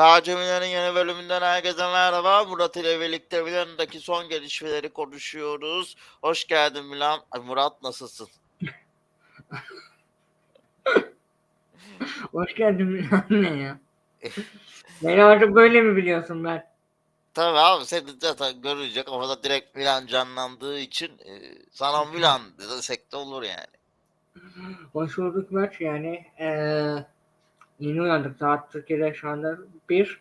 Sadece Milan'ın yeni bölümünden herkese merhaba. Murat ile birlikte Milan'daki son gelişmeleri konuşuyoruz. Hoş geldin Milan. Ay Murat nasılsın? Hoş geldin anne ya. Beni artık böyle mi biliyorsun ben? Tabii abi seni zaten görünce kafada direkt Milan canlandığı için e, sana Milan desek de olur yani. Hoş bulduk Mert yani. Eee yeni uyandık. Saat Türkiye'de şu anda bir.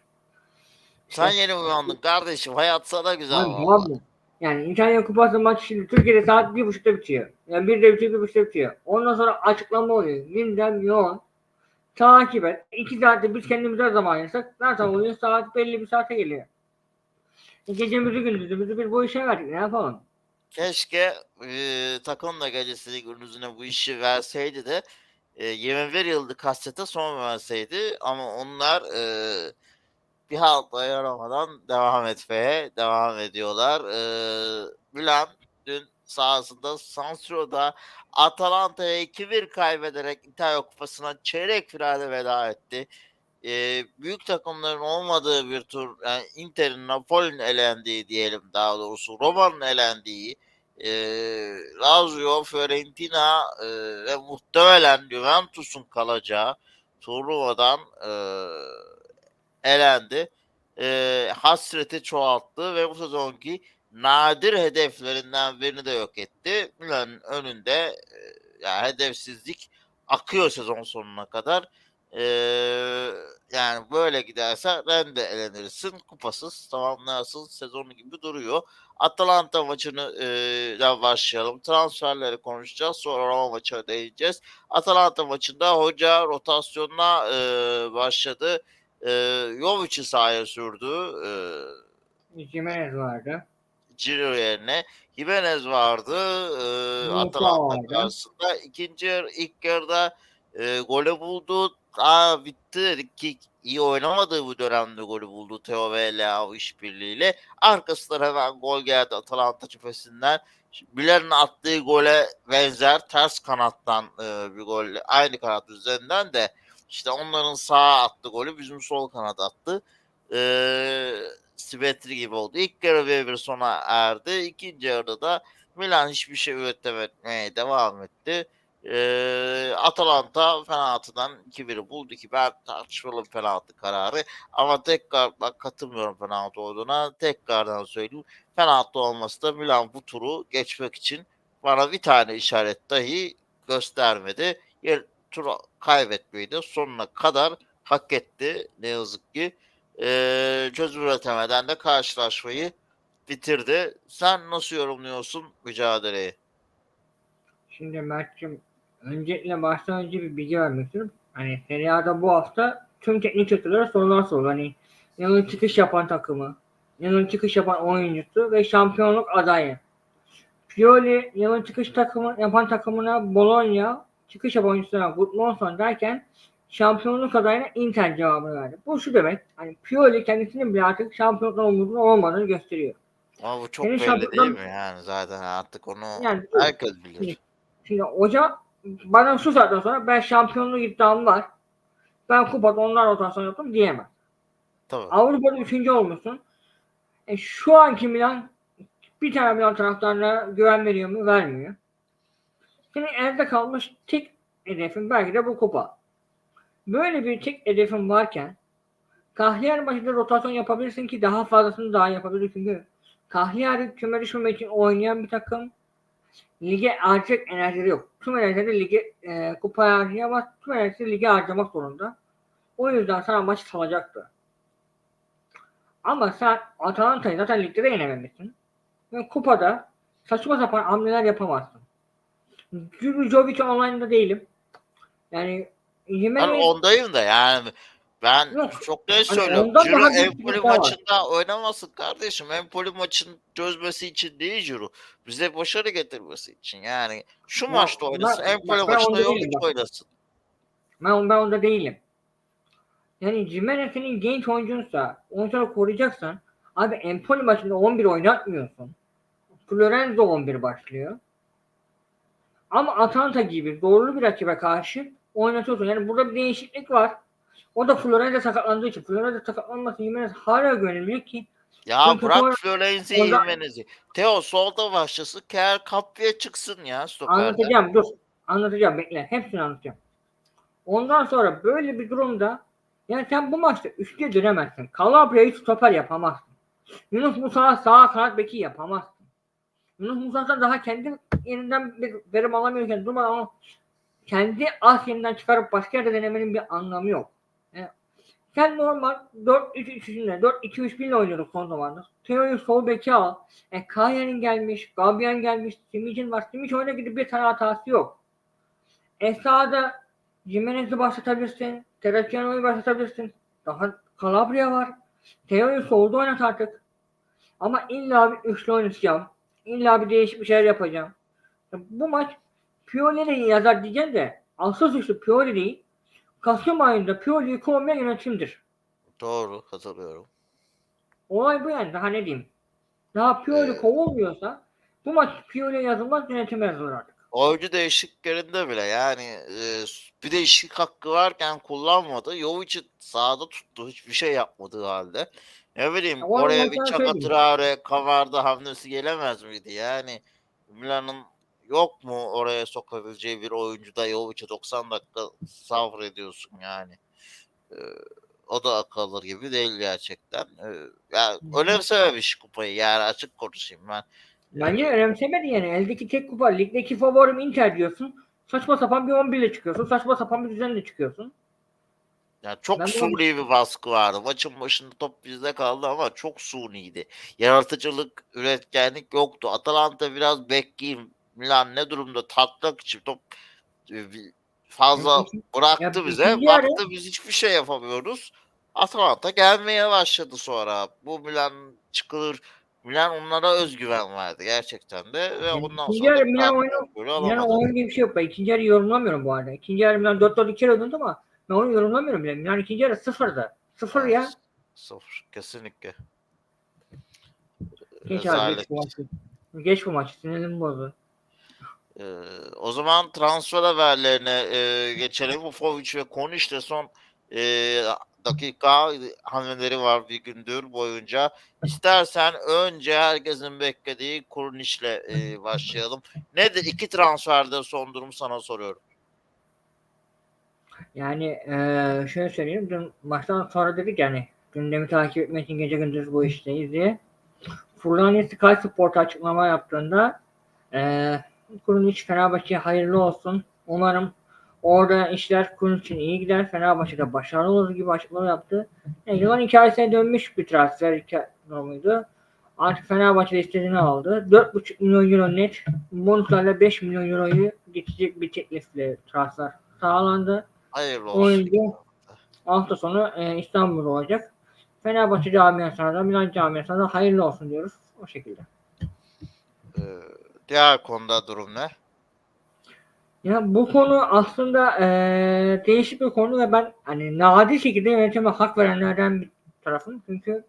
Sen yeni uyandın kardeşim. Hayat sana güzel Abi. Yani İtalya Kupası maçı şimdi Türkiye'de saat bir buçukta bitiyor. Yani bir de bitiyor, bir buçukta bitiyor. Ondan sonra açıklama oluyor. Gündem yoğun. Takip et. İki saatte biz kendimize zaman ayırsak zaten oluyor. Saat belli bir saate geliyor. E, Gecemizi gündüzümüzü biz bu işe verdik. Ne yapalım? Keşke e, takım da gecesini gündüzüne bu işi verseydi de e, 21 yıllık kasete son verseydi ama onlar e, bir halt ayaramadan devam etmeye devam ediyorlar. E, Milan dün sahasında San Siro'da Atalanta'ya 2-1 kaybederek İtalya Kupası'na çeyrek finale veda etti. E, büyük takımların olmadığı bir tur, yani Inter'in, Napoli'nin elendiği diyelim daha doğrusu, Roma'nın elendiği, e, Lazio, Fiorentina e, ve muhtemelen Juventus'un kalacağı turnuvadan e, elendi. E, hasreti çoğalttı ve bu sezonki nadir hedeflerinden birini de yok etti. Milan'ın önünde e, yani hedefsizlik akıyor sezon sonuna kadar. E, yani böyle giderse Rende elenirsin. Kupasız tamamlarsın sezonu gibi duruyor. Atalanta maçını e, başlayalım. Transferleri konuşacağız. Sonra Roma maçına değineceğiz. Atalanta maçında hoca rotasyonuna e, başladı. E, Jovic'i sahaya sürdü. E, Jimenez vardı. Ciro yerine Jimenez vardı. E, Atalanta karşısında. ikinci ilk yarıda e, golü buldu. Aa, bitti dedik ki iyi oynamadığı bu dönemde golü buldu Teo ve Leao işbirliğiyle. Arkasından hemen gol geldi Atalanta cephesinden. Bilal'in attığı gole benzer ters kanattan e, bir gol. Aynı kanat üzerinden de işte onların sağa attı golü bizim sol kanat attı. E, simetri gibi oldu. İlk yarı 1-1 sona erdi. İkinci yarıda da Milan hiçbir şey üretemeye devam etti. Ee, Atalanta penaltıdan 2-1'i buldu ki ben tartışmalı bir penaltı kararı ama tekrar bak katılmıyorum penaltı olduğuna tekrardan söyleyeyim penaltı olması da Milan bu turu geçmek için bana bir tane işaret dahi göstermedi. Yer, turu kaybetmeyi de sonuna kadar hak etti ne yazık ki. Ee, çözüm üretemeden de karşılaşmayı bitirdi. Sen nasıl yorumluyorsun mücadeleyi? Şimdi Mert'cim öncelikle baştan önce bir bilgi vermek istiyorum. Hani Serie A'da bu hafta tüm teknik direktörlere sorular soruldu. Hani yılın çıkış yapan takımı, yılın çıkış yapan oyuncusu ve şampiyonluk adayı. Pioli yılın çıkış takımı yapan takımına Bologna, çıkış yapan oyuncusuna Gudmundsson derken şampiyonluk adayına Inter cevabını verdi. Bu şu demek, hani Pioli kendisinin bile artık şampiyonluk umudunun olmadığını gösteriyor. Ama bu çok Senin belli değil mi yani zaten artık onu Yani herkes bilir. Şimdi hoca bana şu saatten sonra ben şampiyonluk iddiam var. Ben kupada onlar rotasyon yaptım diyemem. Tabii. Avrupa'da üçüncü olmuşsun. E, şu anki Milan bir tane Milan taraftarına güven veriyor mu? Vermiyor. Senin elde kalmış tek hedefin belki de bu kupa. Böyle bir tek hedefin varken Cagliari maçında rotasyon yapabilirsin ki daha fazlasını daha yapabilir çünkü Cagliari küme düşmemek için oynayan bir takım lige harcayacak enerjileri yok. Tüm enerjileri lige e, kupaya harcayamaz. Tüm enerjileri lige harcamak zorunda. O yüzden sana maçı salacaktı. Ama sen Atalanta'yı zaten ligde de yenememişsin. Ve kupada saçma sapan hamleler yapamazsın. Jovic online'da değilim. Yani Ben Jimenez ondayım da yani ben Yok. çok net Hani söylüyorum. ondan Ciro Empoli var. maçında oynamasın kardeşim. Empoli maçın çözmesi için değil Ciro. Bize başarı getirmesi için. Yani şu Ya maçta ben- oynasın. bak Empoli ben maçında yok hiç oynasın. Ben, ben onda değilim. Yani Jimenez senin genç oyuncunsa oyuncuları koruyacaksan abi Empoli maçında 11 oynatmıyorsun. Florenzo 11 başlıyor. Ama Atalanta gibi zorlu bir rakibe karşı oynatıyorsun. Yani burada bir değişiklik var. O da Florena'da sakatlandığı için. Florena'da sakatlanması Jimenez hala güvenilmiyor ki. Ya Çünkü bırak Ondan- Jimenez'i. Teo solda başlasın. Kerr kapıya çıksın ya stoperde. Anlatacağım dur. Anlatacağım bekle. Hepsini anlatacağım. Ondan sonra böyle bir durumda yani sen bu maçta üçlüye dönemezsin. Calabria'yı stoper yapamazsın. Yunus Musa sağ kanat beki yapamazsın. Yunus Musa'dan daha kendi yerinden bir verim alamıyorken durmadan onu kendi az yerinden çıkarıp başka yerde denemenin bir anlamı yok. Sen normal 4-3-3'ünle 4-2-3-1 ile oynuyorduk son zamanlarda. Teo'yu sol beki al. E, Kaye'nin gelmiş, Gabian gelmiş, Simic'in var. Simic oyuna gidip bir tane hatası yok. E sağda Jimenez'i başlatabilirsin. Terraciano'yu başlatabilirsin. Daha Calabria var. Teo'yu solda oynat artık. Ama illa bir üçlü oynatacağım. İlla bir değişik bir şeyler yapacağım. Ya Bu maç Pioli de yazar diyeceğim de asıl suçlu Pioli değil. Kasım ayında Pioli'yi kovmayan yönetimdir. Doğru katılıyorum. Olay bu yani daha ne diyeyim. Daha Pioli Evet. kovulmuyorsa bu maç Pioli'ye yazılmaz yönetime yazılır artık. Oyuncu değişikliklerinde bile yani e, bir değişiklik hakkı varken kullanmadı. Jovic'i sahada tuttu. Hiçbir şey yapmadığı halde. Ne bileyim Ya oraya bir Çaka. Traore kavarda hamlesi gelemez miydi? Yani Milan'ın yok mu oraya sokabileceği bir oyuncuda Jovic'e 90 dakika sabrediyorsun yani. E, o da akıl alır gibi değil gerçekten. E, ya önemsememiş kupayı yani açık konuşayım ben. Bence önemsemedi yani. Eldeki tek kupa. Ligdeki favorim Inter diyorsun. Saçma sapan bir 11 ile çıkıyorsun. Saçma sapan bir düzenle çıkıyorsun. Yani çok Ben suni bir baskı vardı. Maçın başında top bizde kaldı ama çok suniydi. Yaratıcılık, üretkenlik yoktu. Atalanta biraz bekleyeyim. Milan ne durumda tatmak için top e, fazla bıraktı bize. Baktı biz hiçbir şey yapamıyoruz. Atalanta gelmeye başladı sonra. Bu Milan çıkılır. Milan onlara özgüven verdi gerçekten de ve Ya ondan ikinci sonra yarı Milan oyunu- Yani alamadı. oyun gibi bir şey yok. Ben ikinci yarı yorumlamıyorum bu arada. İkinci yarı Milan 4-4-2 ile oynadı ama ben onu yorumlamıyorum bile. Milan ikinci yarı sıfırdı. Sıfır ya. Sıfır kesinlikle. Geç abi geç bu maçı. Geç bu maçı. Sinirim bozdu. Ee, o zaman transfer haberlerine e, geçelim. Ufovic ve Koniş de son e, dakika hamleleri var bir gündür boyunca. İstersen önce herkesin beklediği Korniş'le e, başlayalım. Nedir? İki transferde son durum sana soruyorum. Yani eee şöyle söyleyeyim. Dün maçtan sonra dedik yani gündemi takip etmek için gece gündüz bu işteyiz diye. Furlani Sky Sport'a açıklama yaptığında eee Kurunic Fenerbahçe'ye hayırlı olsun. Umarım orada işler Kurunic için iyi gider. Fenerbahçe'de başarılı olur gibi açıklama yaptı. Yani yılan hikayesine dönmüş bir transfer durumuydu. Artık Fenerbahçe'de istediğini aldı. 4,5 milyon euro net. Bonuslarla 5 milyon euroyu geçecek bir teklifle transfer sağlandı. Hayırlı olsun. Oyuncu hafta sonu e, İstanbul'da olacak. Fenerbahçe camiasına da Milan camiasına da hayırlı olsun diyoruz. O şekilde. Diğer konuda durum ne? Ya bu konu aslında e, değişik bir konu ve ben hani nadir şekilde yönetime hak verenlerden bir tarafım. Çünkü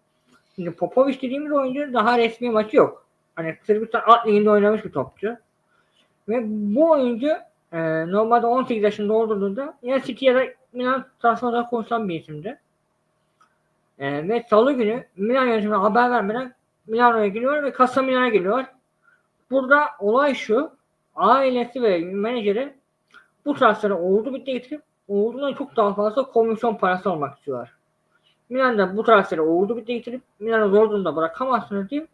şimdi Popovic dediğimiz oyuncu daha resmi maçı yok. Hani Sırbistan alt liginde oynamış bir topçu. Ve bu oyuncu e, normalde 18 yaşında olduğunda ya City ya da Milan transferden konuşulan bir isimdi. E, ve salı günü Milan yönetimine haber vermeden Milano'ya geliyor ve Casa Milan'a geliyor. Burada olay şu. Ailesi ve menajeri bu transferi oldu bitti getirip olduğundan çok daha fazla komisyon parası almak istiyorlar. Milan da bu transferi oldu bitti getirip Milan'ı zor durumda bırakamazsınız deyip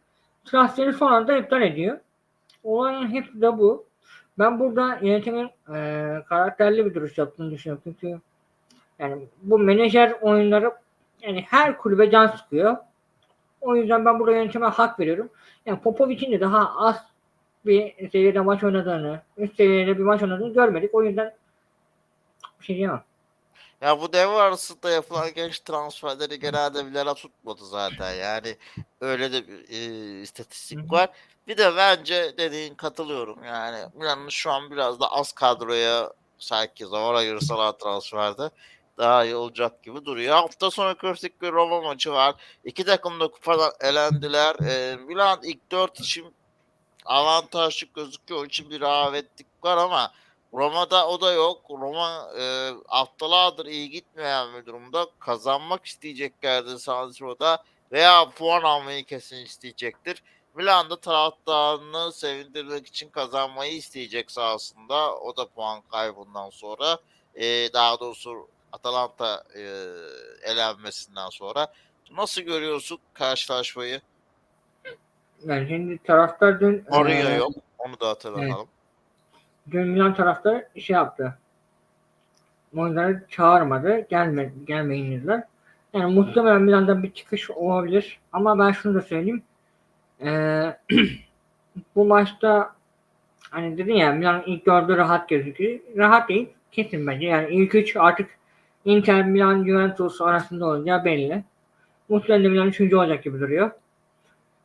transferi son anda iptal ediyor. Olayın hepsi de bu. Ben burada yönetimin eee, karakterli bir duruş yaptığını düşünüyorum. Çünkü yani bu menajer oyunları yani her kulübe can sıkıyor. O yüzden ben burada yönetime hak veriyorum. Yani Popovic'in de daha az bir seviyede maç oynadığını, üst seviyede bir maç oynadığını görmedik. O yüzden bir şey diyemem. Ya bu devre arasında yapılan genç transferleri genelde Milan'a tutmadı zaten. Yani öyle de bir e, istatistik var. Bir de bence dediğin katılıyorum. Yani Milan'ın şu an biraz da az kadroya sanki zaman ayırsalar transferde daha iyi olacak gibi duruyor. Hafta sonu klasik bir Roma maçı var. İki takım da kupadan elendiler. E, Milan ilk dört için avantajlı gözüküyor. Onun için bir rehavetlik var ama Roma'da o da yok. Roma e, haftalardır iyi gitmeyen bir durumda. Kazanmak isteyeceklerdir San Siro'da veya puan almayı kesin isteyecektir. Milan'da taraftarını sevindirmek için kazanmayı isteyecek sahasında. O da puan kaybından sonra. E, daha doğrusu Atalanta e, elenmesinden sonra. Nasıl görüyorsun karşılaşmayı? Yani şimdi taraftar dün Mourinho e, yok. Onu da hatırlatalım. dün Milan taraftarı şey yaptı. Mourinho'yu çağırmadı. Gelme, gelmeyin dediler. Yani muhtemelen Milan'da bir çıkış olabilir. Ama ben şunu da söyleyeyim. Ee, bu maçta hani dedin ya Milan ilk dördü rahat gözüküyor. Rahat değil. Kesin bence. Yani ilk üç artık Inter, Milan, Juventus arasında olacağı belli. Muhtemelen Milan üçüncü olacak gibi duruyor.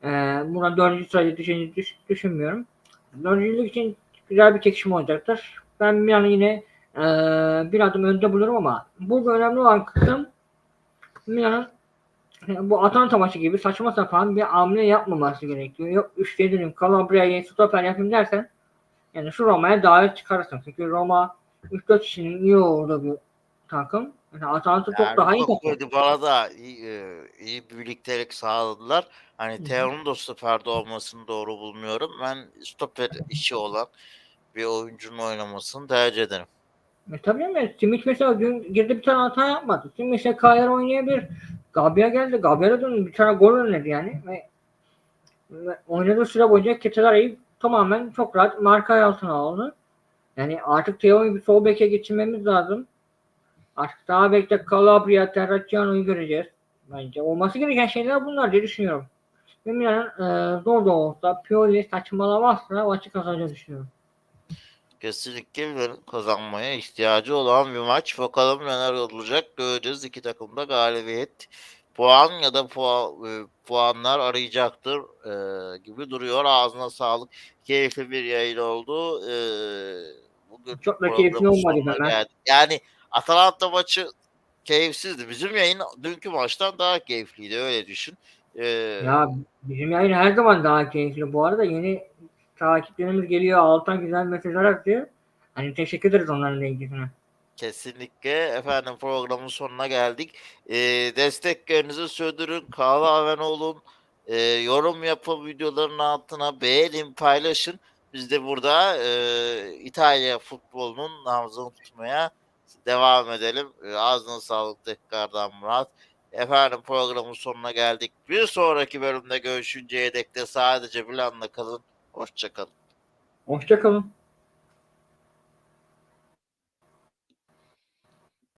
Ee, buna dördüncü sırada düşeceğini düş- düşünmüyorum. Dördüncülük için güzel bir çekişme olacaktır. Ben Milan'ı yine ee, bir adım önde bulurum ama burada önemli olan kısım Milan'ın e, bu Atalanta maçı gibi saçma sapan bir hamle yapmaması gerekiyor. Yok üçte dönüm Calabria'yı stoper yapayım dersen yani şu Roma'ya davet çıkarırsın. Çünkü Roma 3-4 kişinin iyi olduğu bir takım. Yani Atalanta çok Yani daha iyi takım. ve Dybala'da iyi, e, iyi bir birliktelik sağladılar. Hani. Teo'nun da stoperde olmasını doğru bulmuyorum. Ben stoper işi olan bir oyuncunun oynamasını tercih ederim. E tabii ama Simic mesela dün girdi bir tane hata yapmadı. Simic mesela Kayer oynayabilir. Gabia geldi. Gabia'ya döndü. Bir tane gol önledi yani. Ve, ve oynadığı süre boyunca Ketelara'yı tamamen çok rahat marka altına aldı. Yani artık Teo'yu bir sol beke geçirmemiz lazım. Artık daha bekle Calabria, Terracciano'yu göreceğiz. Bence olması gereken şeyler bunlar diye düşünüyorum. Ve Milan'ın e, zor da olsa Pioli saçmalamazsa maçı kazanacağını düşünüyorum. Kesinlikle Milan'ın kazanmaya ihtiyacı olan bir maç. Bakalım neler olacak göreceğiz. İki takım da galibiyet puan ya da puan, e, puanlar arayacaktır e, gibi duruyor. Ağzına sağlık. Keyifli bir yayın oldu. E, bugün Çok da keyifli olmadı geldik. Yani Atalanta maçı keyifsizdi. Bizim yayın dünkü maçtan daha keyifliydi öyle düşün. E, Ya bizim yayın her zaman daha keyifli. Bu arada yeni takipçilerimiz geliyor. Alttan güzel mesajlar atıyor. Hani teşekkür ederiz onların ilgisine. Kesinlikle efendim programın sonuna geldik. Ee, desteklerinizi sürdürün. Kahve abone olun. Ee, yorum yapın videoların altına beğenin paylaşın. Biz de burada e, İtalya futbolunun nabzını tutmaya devam edelim. Ee, ağzına sağlık tekrardan Murat. Efendim programın sonuna geldik. Bir sonraki bölümde görüşünceye dek de sadece Milan'la kalın. Hoşçakalın. Hoşçakalın.